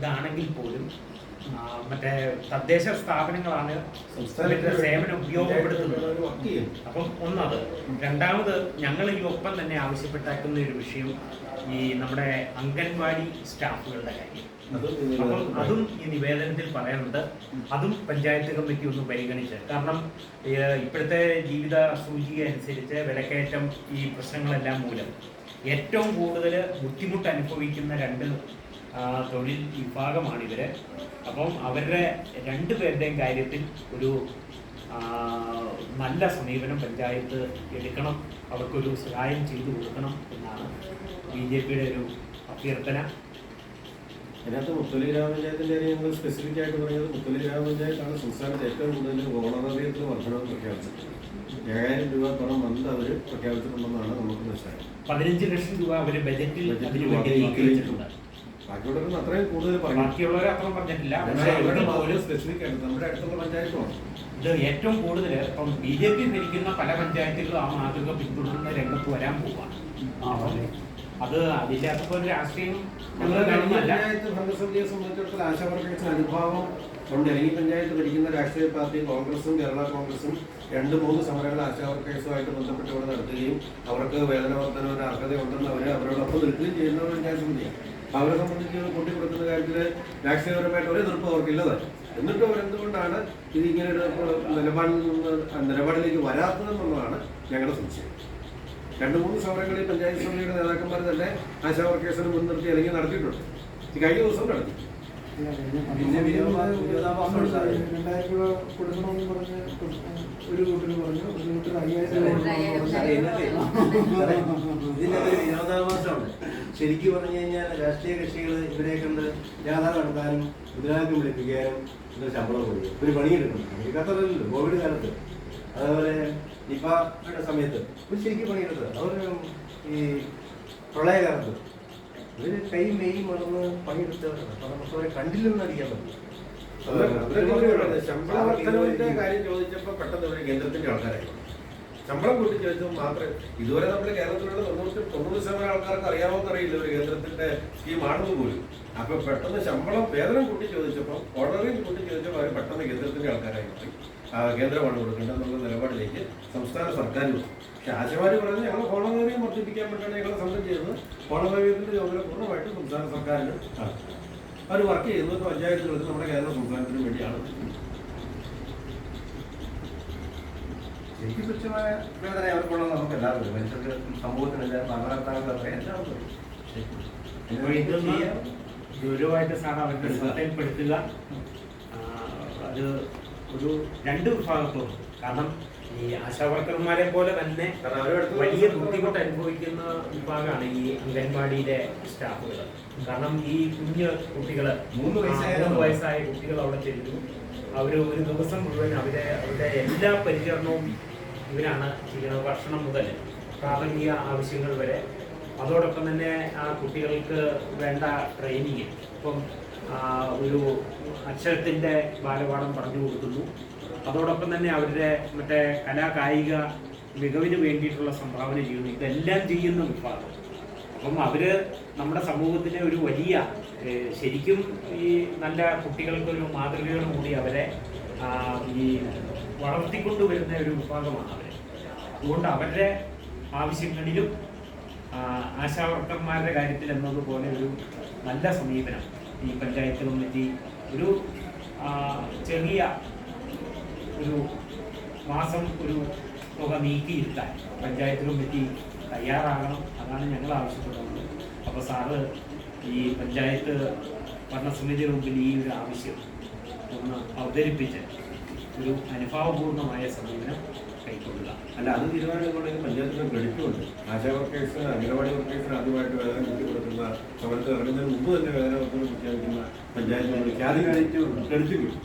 ഇതാണെങ്കിൽ പോലും മറ്റേ തദ്ദേശ സ്ഥാപനങ്ങളാണ് ഇവരുടെ സേവനം ഉപയോഗപ്പെടുത്തുന്നത്. അപ്പം ഒന്നത് രണ്ടാമത് ഞങ്ങൾ ഈ ഒപ്പം തന്നെ ആവശ്യപ്പെട്ടേക്കുന്ന ഒരു വിഷയം ഈ നമ്മുടെ അംഗൻവാടി സ്റ്റാഫുകളുടെ കാര്യം. അപ്പം അതും ഈ നിവേദനത്തിൽ പറയാനുണ്ട്. അതും പഞ്ചായത്ത് കമ്മിറ്റി ഒന്ന് പരിഗണിച്ച് കാരണം ഇപ്പോഴത്തെ ജീവിത സൂചിക അനുസരിച്ച് വിലക്കയറ്റം ഈ പ്രശ്നങ്ങളെല്ലാം മൂലം ഏറ്റവും കൂടുതൽ ബുദ്ധിമുട്ട് അനുഭവിക്കുന്ന രണ്ട് തൊഴിൽ വിഭാഗമാണ് ഇവർ. അപ്പം അവരുടെ രണ്ടുപേരുടെയും കാര്യത്തിൽ ഒരു നല്ല സമീപനം പഞ്ചായത്ത് എടുക്കണം. അവർക്കൊരു സഹായം ചെയ്തു കൊടുക്കണം എന്നാണ് ബി ജെ പിയുടെ ഒരു അഭ്യർത്ഥന. അതിനകത്ത് മുത്തലി ഗ്രാമപഞ്ചായത്തിന്റെ കാര്യം ഞങ്ങൾ സ്പെസിഫിക് ആയിട്ട് പറയുന്നത് മുത്തലി ഗ്രാമപഞ്ചായത്താണ് സംസ്ഥാനത്ത് ഏറ്റവും കൂടുതൽ ഓണറേറിയത്തിൽ വർധനവ് പ്രഖ്യാപിച്ചത് ഏഴായിരം രൂപ പണം മന്ത് അവർ പ്രഖ്യാപിച്ചിട്ടുണ്ടെന്നാണ് നമുക്ക് മനസ്സിലായത്. പതിനഞ്ച് ലക്ഷം രൂപ അവർ ബജറ്റിൽ ബജറ്റിൽ ബാക്കിയുള്ളവരൊന്നും അത്രയും കൂടുതൽ പറഞ്ഞു ബാക്കിയുള്ളവരെ അത്രയും പറഞ്ഞിട്ടില്ല. പക്ഷേ ഇവിടെ പോലും സ്പെസിഫിക് ആയിട്ട് നമ്മുടെ അടുത്തുള്ള പഞ്ചായത്തുമാണ് ഇത് ഏറ്റവും കൂടുതൽ ഇപ്പം ബി ജെ പി ഭരിക്കുന്ന പല പഞ്ചായത്തുകളും ആ മാതൃക പിന്തുടരുന്ന രംഗത്ത് വരാൻ പോവാണ്. അത്. അത് അകത്ത് ഒരു രാഷ്ട്രീയം ഞങ്ങൾ കാണുന്നതല്ല. പഞ്ചായത്ത് ഭരണസമിതിയെ സംബന്ധിച്ചിടത്തോളം ആശാവർക്കേഴ്സിന് അനുഭാവം ഉണ്ട്. അല്ലെങ്കിൽ പഞ്ചായത്ത് ഭരിക്കുന്ന രാഷ്ട്രീയ പാർട്ടി കോൺഗ്രസും കേരള കോൺഗ്രസും രണ്ട് മൂന്ന് സമരങ്ങൾ ആശാവർക്കേഴ്സുമായിട്ട് ബന്ധപ്പെട്ട് ഇവിടെ നടത്തുകയും അവർക്ക് വേതന ഒരു അർഹതയുണ്ടെന്ന് അവർ അവരോടൊപ്പം നിൽക്കുകയും ചെയ്യുന്ന ഒരു പഞ്ചായത്ത് സമിതിയാണ്. അവരെ സംബന്ധിച്ച് കൂട്ടിക്കൊടുക്കുന്ന കാര്യത്തിൽ രാഷ്ട്രീയപരമായിട്ട് ഒരു എതിർപ്പ് അവർക്കില്ലതായി എന്നിട്ട് അവരെന്തുകൊണ്ടാണ് ഇത് ഇങ്ങനെ നിലപാടിൽ നിന്ന് നിലപാടിലേക്ക് വരാത്തതെന്നുള്ളതാണ് ഞങ്ങളുടെ സംശയം. രണ്ട് മൂന്ന് സമരങ്ങളിൽ പഞ്ചായത്ത് സമിതിയുടെ നേതാക്കന്മാർ തന്നെ ആശാ വർക്കേഴ്സിനെ മുൻനിർത്തി അല്ലെങ്കിൽ നടത്തിയിട്ടുണ്ട്. കഴിഞ്ഞ ദിവസം നടത്തി. രണ്ടായിരം രൂപ ശരിക്കും പറഞ്ഞു കഴിഞ്ഞാൽ രാഷ്ട്രീയ കക്ഷികൾ ഇവരെ കണ്ട് ജാഥ നടത്താനും മുതലാളിക്കും വിളിപ്പിക്കാനും ഇവർ ശമ്പളം കൊടുക്കും ഒരു പണിയെടുക്കണം പണിയെടുക്കാത്തതല്ലോ കോവിഡ് കാലത്ത് അതേപോലെ നിപ്പയുടെ സമയത്ത് ഇവർ ശരിക്കും പണിയെടുത്തത് അവർ ഈ പ്രളയകാലത്ത് ഇവർ കൈ മെയ് മറന്ന് പണിയെടുത്തവരാണ് അവരെ കണ്ടില്ലെന്ന് അറിയാൻ പറ്റും. ശമ്പള വർധനവിന്റെ കാര്യം ചോദിച്ചപ്പോൾ പെട്ടെന്ന് ഇവർ കേന്ദ്രത്തിന്റെ ആൾക്കാരായി. ശമ്പളം കൂട്ടി ചോദിച്ചപ്പോൾ മാത്രമേ ഇതുവരെ നമ്മുടെ കേരളത്തിലുള്ള തൊണ്ണൂറ്റി തൊണ്ണൂറ് ശതമാനം ആൾക്കാർക്ക് അറിയാമോന്ന് അറിയില്ല ഒരു കേന്ദ്രത്തിന്റെ സ്കീമാണെന്ന് പോലും. അപ്പൊ പെട്ടെന്ന് ശമ്പളം വേതനം കൂട്ടി ചോദിച്ചപ്പോൾ ഓർഡറിൽ കൂട്ടി ചോദിച്ചപ്പോൾ അവർ പെട്ടെന്ന് കേന്ദ്രത്തിന്റെ ആൾക്കാരായി കേന്ദ്രമാണ് കൊടുക്കേണ്ടത് എന്നുള്ള നിലപാടിലേക്ക് സംസ്ഥാന സർക്കാർ വന്നു പക്ഷെ ആശമാര് പറഞ്ഞത് ഞങ്ങൾ ഹോണറേറിയം വർദ്ധിപ്പിക്കാൻ വേണ്ടിയാണ് ഞങ്ങൾ സമരം ചെയ്യുന്നത്. ഹോണറേറിയത്തിന്റെ ചുമതല പൂർണമായിട്ടും സംസ്ഥാന സർക്കാരിന് അവർ വർക്ക് ചെയ്യുന്നത് പഞ്ചായത്തുകൾക്ക് നമ്മുടെ കേരള സംസ്ഥാനത്തിന് വേണ്ടിയാണ്. എനിക്ക് തുച്ഛമായ വേദന അവർക്കുള്ളത് നമുക്ക് എല്ലാവർക്കും മനുഷ്യർക്ക് സമൂഹത്തിനെല്ലാം ഭരണകർത്താക്കൾക്ക് എല്ലാവർക്കും ഗൗരവമായിട്ട് സാർ അവരുടെ ശ്രദ്ധയിൽപ്പെടുത്തുക അത് ഒരു രണ്ട് വിഭാഗത്തും കാരണം ഈ ആശാവർക്കർമാരെ പോലെ തന്നെ വലിയ ബുദ്ധിമുട്ട് അനുഭവിക്കുന്ന വിഭാഗമാണ് ഈ അംഗൻവാടിയിലെ സ്റ്റാഫുകൾ. കാരണം ഈ കുഞ്ഞ് കുട്ടികൾ മൂന്ന് വയസ്സായ മൂന്ന് വയസ്സായ കുട്ടികൾ അവിടെ ചെല്ലുന്നു. അവർ ഒരു ദിവസം മുഴുവൻ അവരെ അവരുടെ എല്ലാ പരിചരണവും ഇവരാണ് ചെയ്യുന്നത് ഭക്ഷണം മുതൽ പ്രാഥമിക ആവശ്യങ്ങൾ വരെ. അതോടൊപ്പം തന്നെ ആ കുട്ടികൾക്ക് വേണ്ട ട്രെയിനിങ് ഇപ്പം ഒരു അക്ഷരത്തിന്റെ ബാലപാഠം പറഞ്ഞു കൊടുക്കുന്നു. അതോടൊപ്പം തന്നെ അവരുടെ മറ്റേ കലാകായിക മികവിന് വേണ്ടിയിട്ടുള്ള സംഭാവന ചെയ്യുന്നു. ഇതെല്ലാം ചെയ്യുന്ന വിഭാഗം. അപ്പം അവർ നമ്മുടെ സമൂഹത്തിലെ ഒരു വലിയ ശരിക്കും ഈ നല്ല കുട്ടികൾക്ക് ഒരു മാതൃകയോടും കൂടി അവരെ ഈ വളർത്തിക്കൊണ്ടുവരുന്ന ഒരു വിഭാഗമാണ് അവർ അതുകൊണ്ട് അവരുടെ ആവശ്യങ്ങളിലും ആശാവർക്കർമാരുടെ കാര്യത്തിൽ എന്നതുപോലെ ഒരു നല്ല സമീപനം ഈ പഞ്ചായത്ത് കമ്മിറ്റി ഒരു ചെറിയ ഒരു മാസം ഒരു തുക നീക്കിയിരുത്താൻ പഞ്ചായത്ത് കമ്മിറ്റി തയ്യാറാകണം അതാണ് ഞങ്ങൾ ആവശ്യപ്പെടുന്നത്. അപ്പോൾ സാറ് ഈ പഞ്ചായത്ത് ഭരണസമിതിയുടെ മുമ്പിൽ ഈ ഒരു ആവശ്യം ഒന്ന് അവതരിപ്പിച്ച് ഒരു അനുഭാവപൂർണമായ സമീപനം കൈക്കൊള്ളുക. അല്ല അത് തീരുമാനിക്കുമ്പോഴേക്കും പഞ്ചായത്ത് ക്രെഡിറ്റും ഉണ്ട് ആശാ വർക്കേഴ്സിന് അംഗനവാടി വർക്കേഴ്സിന് ആദ്യമായിട്ട് വേദന കൂട്ടി കൊടുക്കുന്ന സമരത്ത് ഇറങ്ങുന്നതിന് മുമ്പ് തന്നെ വേദന വർദ്ധന പ്രഖ്യാപിക്കുന്ന പഞ്ചായത്ത് ക്രെഡിറ്റും ക്രെഡിറ്റ് കിട്ടും